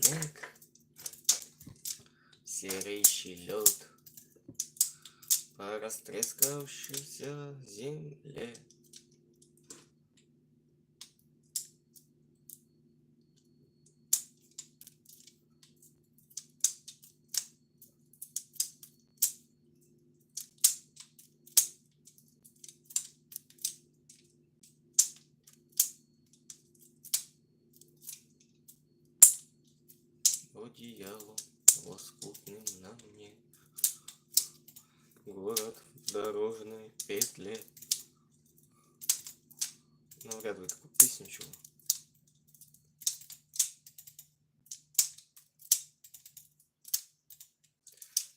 снег, серейший лед по растрескавшейся земле. Одеялом лоскутным на мне. Город в дорожной петле. Ну, вряд ли такую песню чего.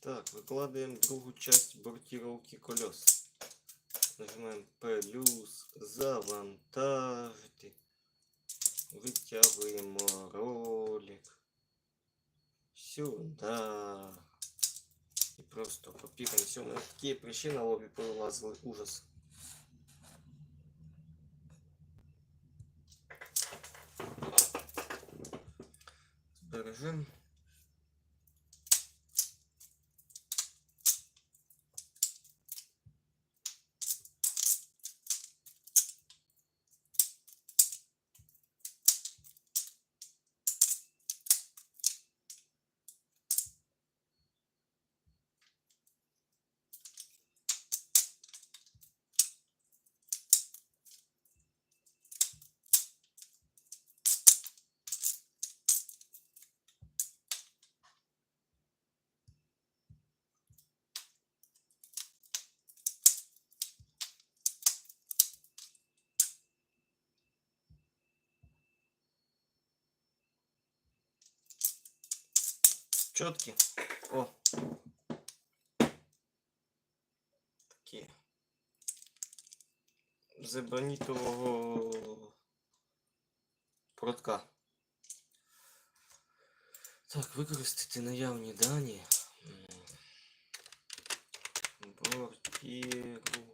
Так, выкладываем другую часть бортировки колес. Нажимаем плюс, завантажить. Вытягиваем ролик сюда. И просто копируем все. У такие прыщи на лобе повылазили. Ужас. Сбережем. Четкие. О. Такі. З протка. Так, використати наявні дані. Бортіру.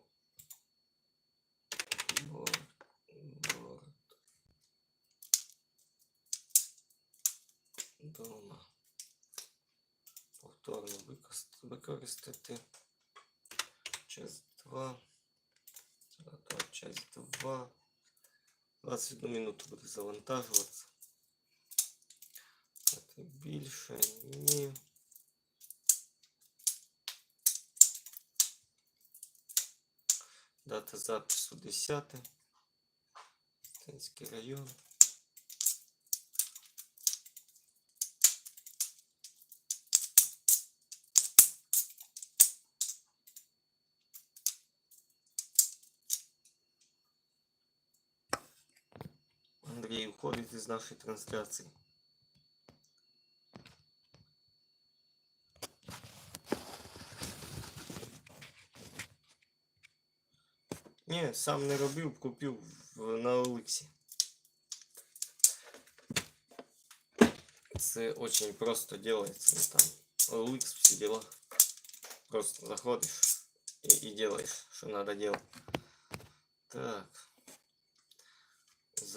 Повторно використ- використати. Часть 2. Та часть 2. 21 минуту буде завантажуватися. Це більше ні. Дата запису 10. Стенський район. Андрій уходить із нашої трансляції. Ні, сам не робив, купив в, на Олексі. Це очень просто делается. Ну, там OLX, все дела. Просто заходишь и, и делаешь, что надо делать. Так.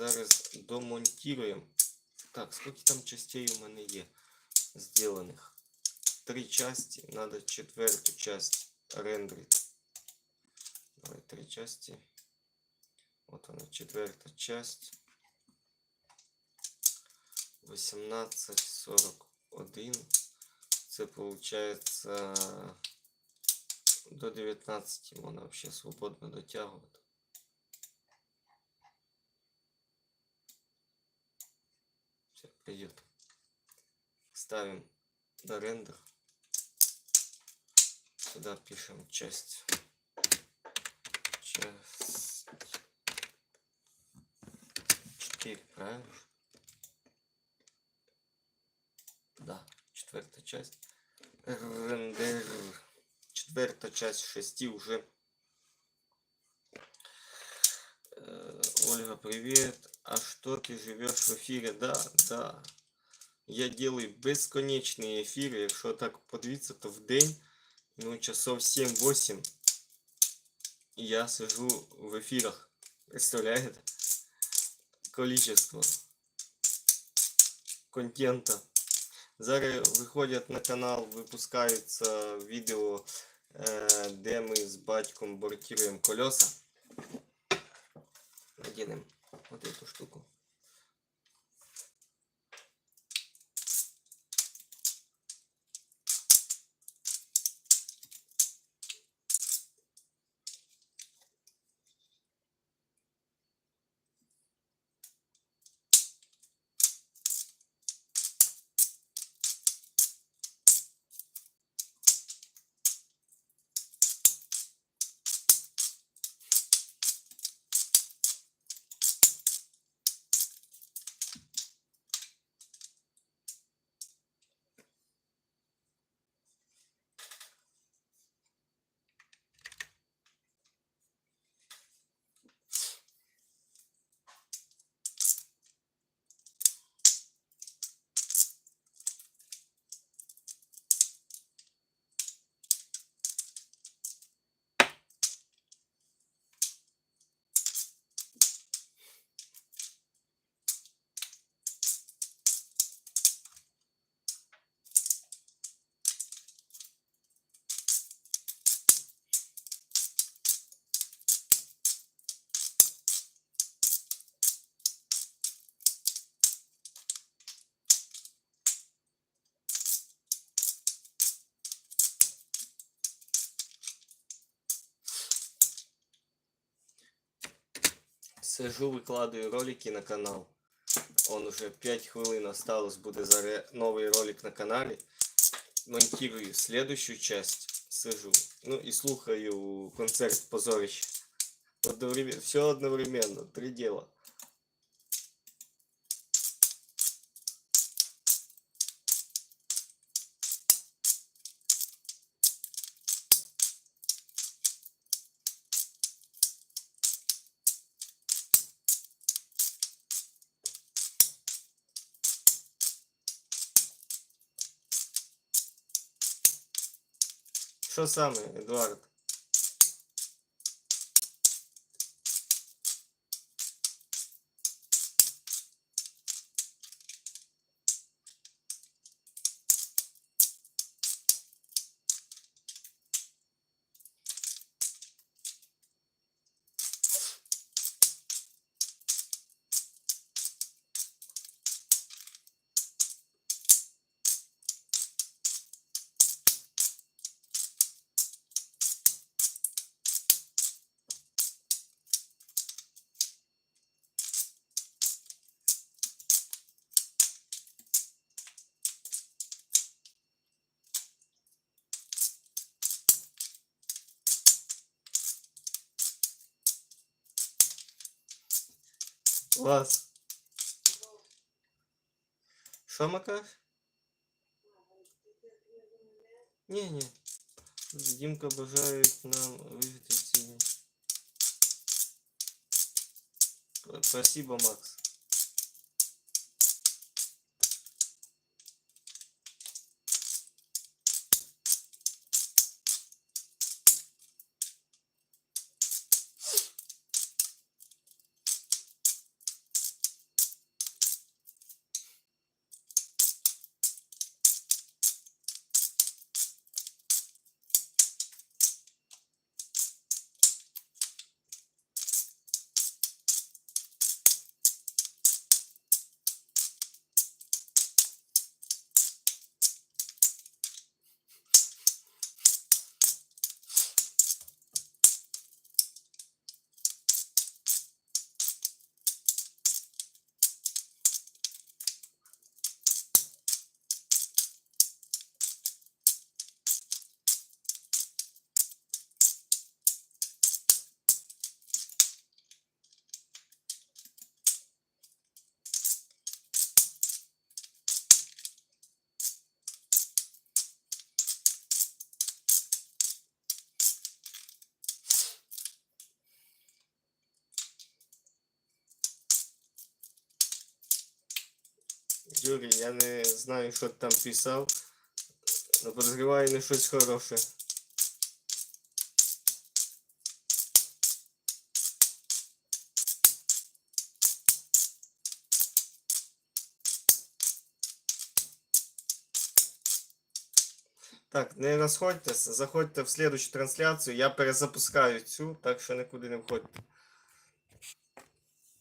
Зараз домонтируємо. Так, скільки там частей у мене є сделаних? Три части. Надо четверту часть рендерити. Давай три части. Вот она, четвертая часть. 18.41. Це получается до 19 можна вообще свободно дотягувати. Все, придет. Ставим на рендер. Сюда пишем часть. Часть. 4, правильно? Да, четвертая часть. Рендер. Четвертая часть шести уже. Э, Ольга, привет. А что ты живешь в эфире? Да, да. Я делаю бесконечные эфиры. Якщо так подивитися, то в день, ну, часов 7-8 я сижу в эфирах. Представляете? Количество контента Зараз виходять на канал, випускаються відео, е, де ми з батьком бортируємо колеса. Надінемо От эту штуку. Сижу, викладаю ролики на канал. Он уже 5 хвилин осталось, буде зараз новий ролик на каналі. Монтирую следующую часть, сижу. Ну и слухаю концерт позорище. Одновременно, все одновременно, три дела. Що саме, Едуард? Клас. Що Макар? Ні, ні. Дімка бажають нам вижити в ціні. П- Спасибо, Макс. Юрій, я не знаю, що ти там писав, але подозріваю не щось хороше. Так, не розходьтесь, заходьте в слідущу трансляцію. Я перезапускаю цю, так що нікуди не входьте.